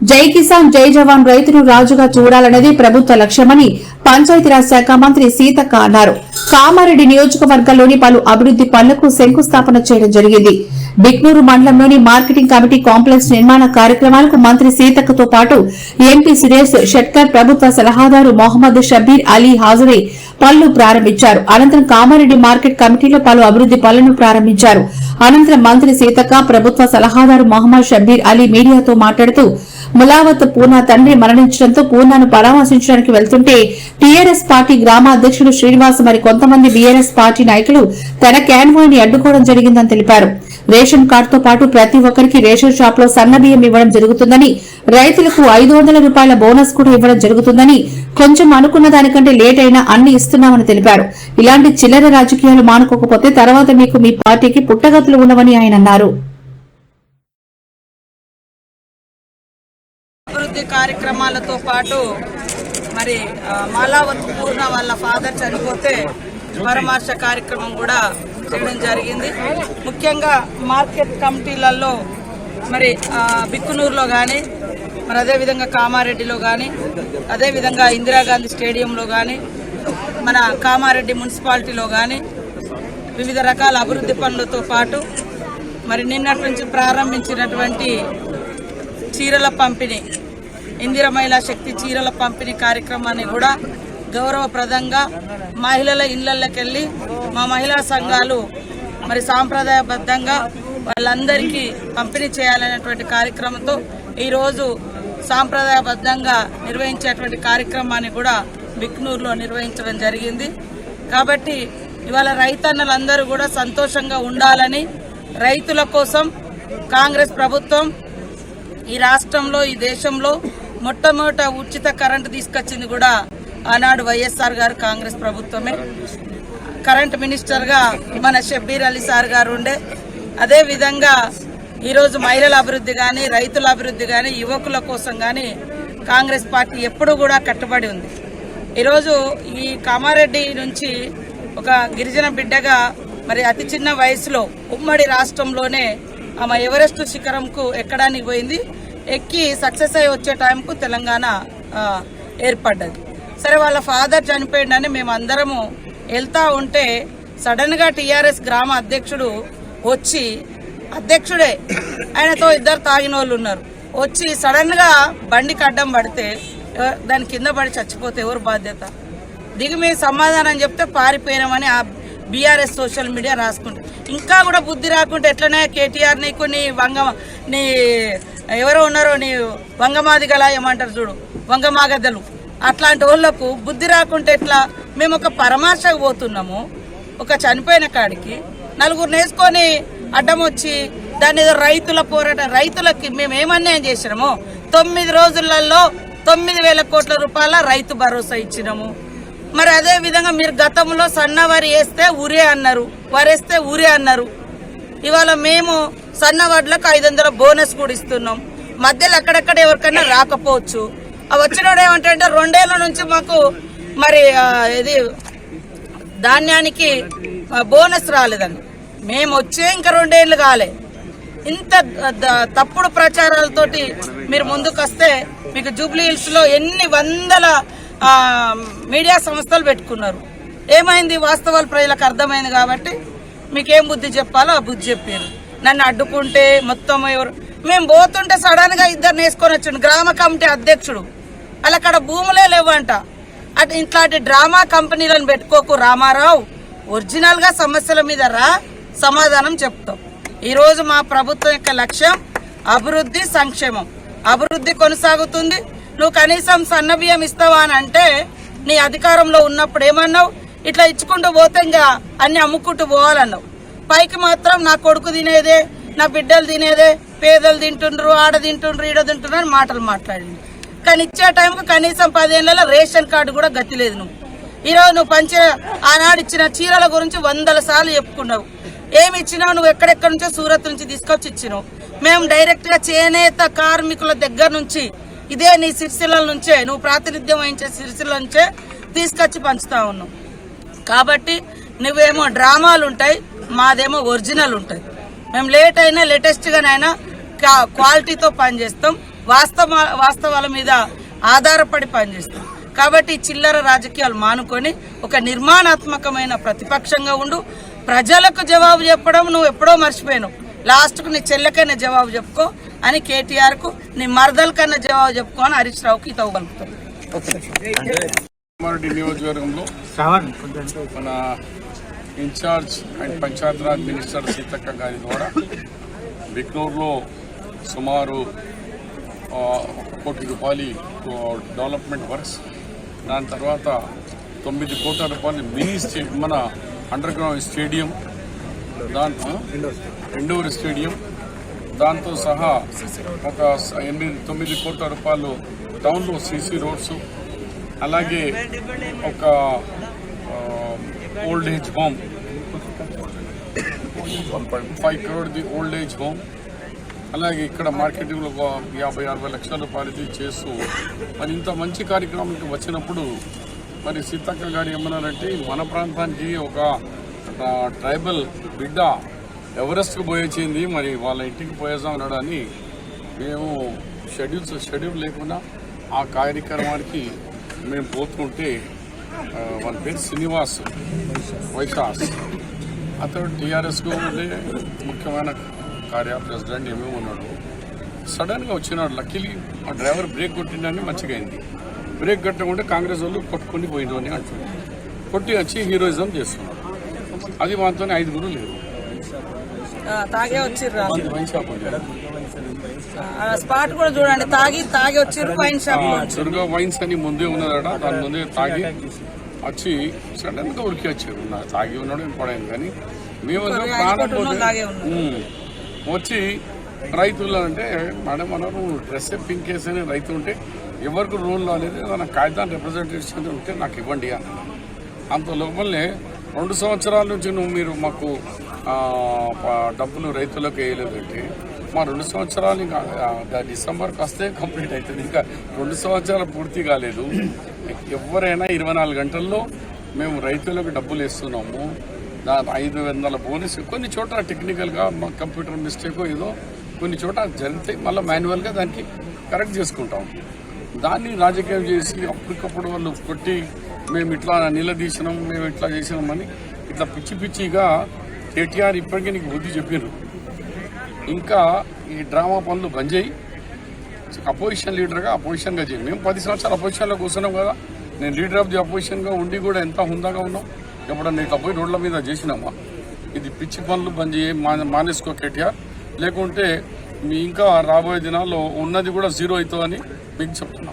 జై కిసాన్ జై జవాన్ రైతును రాజుగా చూడాలన్నది ప్రభుత్వ లక్ష్యమని పంచాయతీరాజ్ శాఖ మంత్రి సీతక్క అన్నారు. కామారెడ్డి నియోజకవర్గంలోని పలు అభివృద్ది పనులకు శంకుస్థాపన చేయడం జరిగింది. బిక్నూరు మండలంలోని మార్కెటింగ్ కమిటీ కాంప్లెక్స్ నిర్మాణ కార్యక్రమాలకు మంత్రి సీతక్కతో పాటు ఎంపీ సురేష్ షెట్కర్ ప్రభుత్వ సలహాదారు మొహమ్మద్ షబీర్ అలీ హాజరై పనులు ప్రారంభించారు. అనంతరం కామారెడ్డి మార్కెట్ కమిటీలో పలు అభివృద్ది పనులను ప్రారంభించారు. అనంతరం మంత్రి సీతక్క ప్రభుత్వ సలహాదారు మహమ్మద్ షబీర్ అలీ మీడియాతో మాట్లాడుతూ ములావత్ పూనా తండ్రి మరణించడంతో పూనాను పరామర్శించడానికి వెళ్తుంటే టీఆర్ఎస్ పార్టీ గ్రామాధ్యక్షుడు శ్రీనివాస్ మరి కొంతమంది బీఆర్ఎస్ పార్టీ నాయకులు తన క్యాన్వాయ్ని అడ్డుకోవడం జరిగిందని తెలిపారు. రేషన్ కార్డుతో పాటు ప్రతి ఒక్కరికి రేషన్ షాప్లో సన్న బియ్యం ఇవ్వడం జరుగుతుందని రైతులకు ఐదు వందల రూపాయల బోనస్ కూడా ఇవ్వడం జరుగుతుందని కొంచెం అనుకున్న దానికంటే లేట్ అయినా అన్ని ఇస్తున్నామని తెలిపారు. ఇలాంటి చిల్లర రాజకీయాలు మానుకోకపోతే తర్వాత మీకు మీ పార్టీకి పుట్టగతులు ఉండవని ఆయన అన్నారు. అభివృద్ధి కార్యక్రమాలతో పాటు మరి మాలావత్ పూర్ణ వాళ్ళ ఫాదర్ చనిపోతే పరామర్శ కార్యక్రమం కూడా చేయడం జరిగింది. ముఖ్యంగా మార్కెట్ కమిటీలలో మరి బిక్కునూరులో కానీ మరి అదేవిధంగా కామారెడ్డిలో కానీ అదేవిధంగా ఇందిరాగాంధీ స్టేడియంలో కానీ మన కామారెడ్డి మున్సిపాలిటీలో కానీ వివిధ రకాల అభివృద్ధి పనులతో పాటు మరి నిన్నటి నుంచి ప్రారంభించినటువంటి చీరల పంపిణీ ఇందిర మహిళా శక్తి చీరల పంపిణీ కార్యక్రమాన్ని కూడా గౌరవప్రదంగా మహిళల ఇళ్ళకెళ్ళి మా మహిళా సంఘాలు మరి సాంప్రదాయబద్ధంగా వాళ్ళందరికీ పంపిణీ చేయాలనేటువంటి కార్యక్రమంతో ఈరోజు సాంప్రదాయబద్ధంగా నిర్వహించేటువంటి కార్యక్రమాన్ని కూడా బిక్నూరులో నిర్వహించడం జరిగింది. కాబట్టి ఇవాళ రైతన్నలందరూ కూడా సంతోషంగా ఉండాలని రైతుల కోసం కాంగ్రెస్ ప్రభుత్వం ఈ రాష్ట్రంలో ఈ దేశంలో మొట్టమొదట ఉచిత కరెంటు తీసుకొచ్చింది కూడా ఆనాడు వైఎస్ఆర్ గారు కాంగ్రెస్ ప్రభుత్వమే. కరెంట్ మినిస్టర్గా మన షబ్బీర్ అలీ సార్ గారు ఉండే. అదే విధంగా ఈరోజు మహిళల అభివృద్ధి కానీ రైతుల అభివృద్ధి కానీ యువకుల కోసం కానీ కాంగ్రెస్ పార్టీ ఎప్పుడూ కూడా కట్టుబడి ఉంది. ఈరోజు ఈ కామారెడ్డి నుంచి ఒక గిరిజన బిడ్డగా మరి అతి చిన్న వయసులో ఉమ్మడి రాష్ట్రంలోనే ఆమె ఎవరెస్ట్ శిఖరంకు ఎక్కడానికి పోయింది? ఎక్కి సక్సెస్ అయి వచ్చే టైంకు తెలంగాణ ఏర్పడ్డది. సరే వాళ్ళ ఫాదర్ చనిపోయిండని మేము అందరము వెళ్తా ఉంటే సడన్గా టీఆర్ఎస్ గ్రామ అధ్యక్షుడు వచ్చి అధ్యక్షుడే ఆయనతో ఇద్దరు తాగిన వాళ్ళు ఉన్నారు. వచ్చి సడన్గా బండి కడ్డం పడితే దాని కింద పడి చచ్చిపోతే ఎవరు బాధ్యత? దిగి మేము సమాధానం చెప్తే పారిపోయినామని ఆ బీఆర్ఎస్ సోషల్ మీడియా రాసుకుంటారు ఇంకా కూడా బుద్ధి రాకుంటే ఎట్లనే కేటీఆర్ నీకు నీ వంగ నీ ఎవరో ఉన్నారో నీ వంగమాది గల ఏమంటారు చూడు వంగమాగద్దలు అట్లాంటి వాళ్ళకు బుద్ధి రాకుంటే ఎట్లా? మేము ఒక పరామర్శకు పోతున్నాము. ఒక చనిపోయిన కాడికి నలుగురు నేసుకొని అడ్డం వచ్చి దాని ఏదో రైతుల పోరాట రైతులకి మేము ఏమన్యాయం చేసినాము? తొమ్మిది రోజులలో తొమ్మిది వేల కోట్ల రూపాయల రైతు భరోసా ఇచ్చినాము. మరి అదే విధంగా మీరు గతంలో సన్న వరి వేస్తే ఊరే అన్నారు వరేస్తే ఊరే అన్నారు. ఇవాళ మేము సన్న వడ్లకు ఐదు వందల బోనస్ కూడా ఇస్తున్నాం. మధ్యలో అక్కడక్కడ ఎవరికైనా రాకపోవచ్చు. వచ్చినోడు ఏమంటే రెండేళ్ళ నుంచి మాకు మరి ఇది ధాన్యానికి బోనస్ రాలేదండి. మేము వచ్చే ఇంకా రెండేళ్ళు కాలే. ఇంత తప్పుడు ప్రచారాలతోటి మీరు ముందుకు వస్తే మీకు జూబ్లీ హిల్స్లో ఎన్ని వందల మీడియా సంస్థలు పెట్టుకున్నారు. ఏమైంది? వాస్తవాలు ప్రజలకు అర్థమైంది కాబట్టి మీకేం బుద్ధి చెప్పాలో ఆ బుద్ధి చెప్పారు. నన్ను అడ్డుకుంటే మొత్తం ఎవరు మేము పోతుంటే సడన్గా ఇద్దరు నేసుకొని వచ్చిండు. గ్రామ కమిటీ అధ్యక్షుడు. అలా అక్కడ భూములే లేవంట. అటు ఇట్లాంటి డ్రామా కంపెనీలను పెట్టుకోకు రామారావు. ఒరిజినల్గా సమస్యల మీద రా సమాధానం చెప్తాం. ఈరోజు మా ప్రభుత్వం యొక్క లక్ష్యం అభివృద్ధి సంక్షేమం. అభివృద్ధి కొనసాగుతుంది. నువ్వు కనీసం సన్నబియ్యం ఇస్తావా అని అంటే నీ అధికారంలో ఉన్నప్పుడు ఏమన్నావు? ఇట్లా ఇచ్చుకుంటూ పోతే ఇంకా అన్ని అమ్ముకుంటూ పోవాలన్నావు. పైకి మాత్రం నా కొడుకు తినేదే నా బిడ్డలు తినేదే పేదలు తింటుండ్రు ఆడ తింటుండ్రు ఈడ తింటుండ్రు అని మాటలు మాట్లాడింది. కానీ ఇచ్చే టైంకు కనీసం పదేళ్ళలో రేషన్ కార్డు కూడా గతి లేదు నువ్వు. ఈరోజు నువ్వు పంచిన ఆనాడు ఇచ్చిన చీరల గురించి వందల సార్లు చెప్పుకున్నావు. ఏమి ఇచ్చినావు? నువ్వు ఎక్కడెక్కడి నుంచో సూరత్ నుంచి తీసుకొచ్చి ఇచ్చినావు. మేము డైరెక్ట్గా చేనేత కార్మికుల దగ్గర నుంచి ఇదే నీ సిరిసిల్ల నుంచే నువ్వు ప్రాతినిధ్యం వహించే సిరిసిల్ల నుంచే తీసుకొచ్చి పంచుతా ఉన్నావు. కాబట్టి నువ్వేమో డ్రామాలు ఉంటాయి మాదేమో ఒరిజినల్ ఉంటాయి. మేము లేట్ అయినా లేటెస్ట్గానైనా క్వాలిటీతో పనిచేస్తాం. వాస్తవ వాస్తవాల మీద ఆధారపడి పనిచేస్తాం. కాబట్టి చిల్లర రాజకీయాలు మానుకొని ఒక నిర్మాణాత్మకమైన ప్రతిపక్షంగా ఉండు. ప్రజలకు జవాబు చెప్పడం నువ్వు ఎప్పుడో మర్చిపోయావు లాస్ట్కు నీ చెల్లెకైనా జవాబు చెప్పుకో అని కేటీఆర్కు నీ మరదల కన్నా జవాబు చెప్పుకో అని హరీష్ రావుకి ఇవ్వగలుగుతాం కామారెడ్డి నియోజకవర్గంలో మన incharge and Panchayati Raj minister Seethakka గారి ద్వారా బిక్నూరులో సుమారు కోటి రూపాయలు డెవలప్మెంట్ వర్క్స్ దాని తర్వాత తొమ్మిది కోట్ల రూపాయలు మినీ స్టే మన అండర్ గ్రౌండ్ స్టేడియం దాంట్లో ఇండోర్ స్టేడియం దాంతో సహా ఒక ఎనిమిది తొమ్మిది కోట్ల రూపాయలు టౌన్లో సీసీ రోడ్స్ అలాగే ఒక ఓల్డ్ ఏజ్ హోమ్ ఫైవ్ క్రోడ్ది ఓల్డ్ ఏజ్ హోమ్ అలాగే ఇక్కడ మార్కెటింగ్లో యాభై అరవై లక్షల రూపాయలది చేస్తూ మరి ఇంత మంచి కార్యక్రమానికి వచ్చినప్పుడు మరి సీతక్క గారు ఏమన్నారంటే మన ప్రాంతానికి ఒక ట్రైబల్ బిడ్డ ఎవరెస్ట్కి పోయేచింది మరి వాళ్ళ ఇంటికి పోయేసాం అనడాన్ని మేము షెడ్యూల్స్ షెడ్యూల్ లేకుండా ఆ కార్యక్రమానికి మేము పోతుంటే వాళ్ళ పేరు శ్రీనివాస్ వైశాస్. అతడు టీఆర్ఎస్కు ఉండే ముఖ్యమైన కార్య ప్రెసిడెంట్ ఏమేమి ఉన్నాడు. సడన్గా వచ్చినాడు లక్కీలీ ఆ డ్రైవర్ బ్రేక్ కొట్టిండని మంచిగా అయింది బ్రేక్ కట్టకుంటే కాంగ్రెస్ వాళ్ళు కొట్టుకొని పోయిండు అని అంటున్నారు. కొట్టి వచ్చి హీరోయిజం చేస్తున్నాడు అది మాతో ఐదుగురు లేరు. తాగే వచ్చిర్రు? వైన్ షాప్ ఉంది. ఆ స్పాట్ కూడా చూడండి తాగి తాగి వచ్చిర్రు వైన్ షాప్ దుర్గా వైన్స్ అని ముందే ఉన్నదట దాని ముందే తాగి వచ్చి సడన్గా ఉరికి వచ్చారు. తాగి ఉన్నాడు ఇంపాడైంది కానీ మేము ప్రాణం వచ్చి రైతులు అంటే మేడం మనం డ్రెస్ పింక్ వేసని రైతు ఉంటే ఎవరికి రూల్ రాలేదు మన కాగితాన్ని రిప్రజెంటేషన్ ఉంటే నాకు ఇవ్వండి అని అంత లోపలనే రెండు సంవత్సరాల నుంచి నువ్వు మీరు మాకు డబ్బులు రైతులకు వేయలేదంటే మా రెండు సంవత్సరాలు ఇంకా డిసెంబర్కి వస్తే కంప్లీట్ అవుతుంది. ఇంకా రెండు సంవత్సరాలు పూర్తి కాలేదు. ఎవరైనా ఇరవై నాలుగు గంటల్లో మేము రైతులకు డబ్బులు ఇస్తున్నాము దాని ఐదు వందల బోనస్ కొన్ని చోట్ల టెక్నికల్గా కంప్యూటర్ మిస్టేక్ ఏదో కొన్ని చోట జరిగితే మళ్ళీ మాన్యువల్గా దానికి కరెక్ట్ చేసుకుంటాం. దాన్ని రాజకీయం చేసి అప్పటికప్పుడు వాళ్ళు కొట్టి మేము ఇట్లా నిలదీసినాం మేము ఇట్లా చేసినామని ఇట్లా పిచ్చి పిచ్చిగా కేటీఆర్ ఇప్పటికీ నీకు బుద్ధి చెప్పారు ఇంకా ఈ డ్రామా పనులు బంద్ చేయి. అపోజిషన్ లీడర్గా అపోజిషన్గా చేయి. మేము పది సంవత్సరాలు అపోజిషన్లో కూర్చున్నాం కదా. నేను లీడర్ ఆఫ్ ది అపోజిషన్గా ఉండి కూడా ఎంత హుందాగా ఉన్నాం. ఎప్పుడన్నా ఇట్లా పోయి రోడ్ల మీద చేసినామా? ఇది పిచ్చి పనులు బంద్ చేయి మా- మానేసుకో కేటీఆర్. లేకుంటే మీ ఇంకా రాబోయే దినాల్లో ఉన్నది కూడా జీరో అవుతుందని మీకు చెప్తున్నాను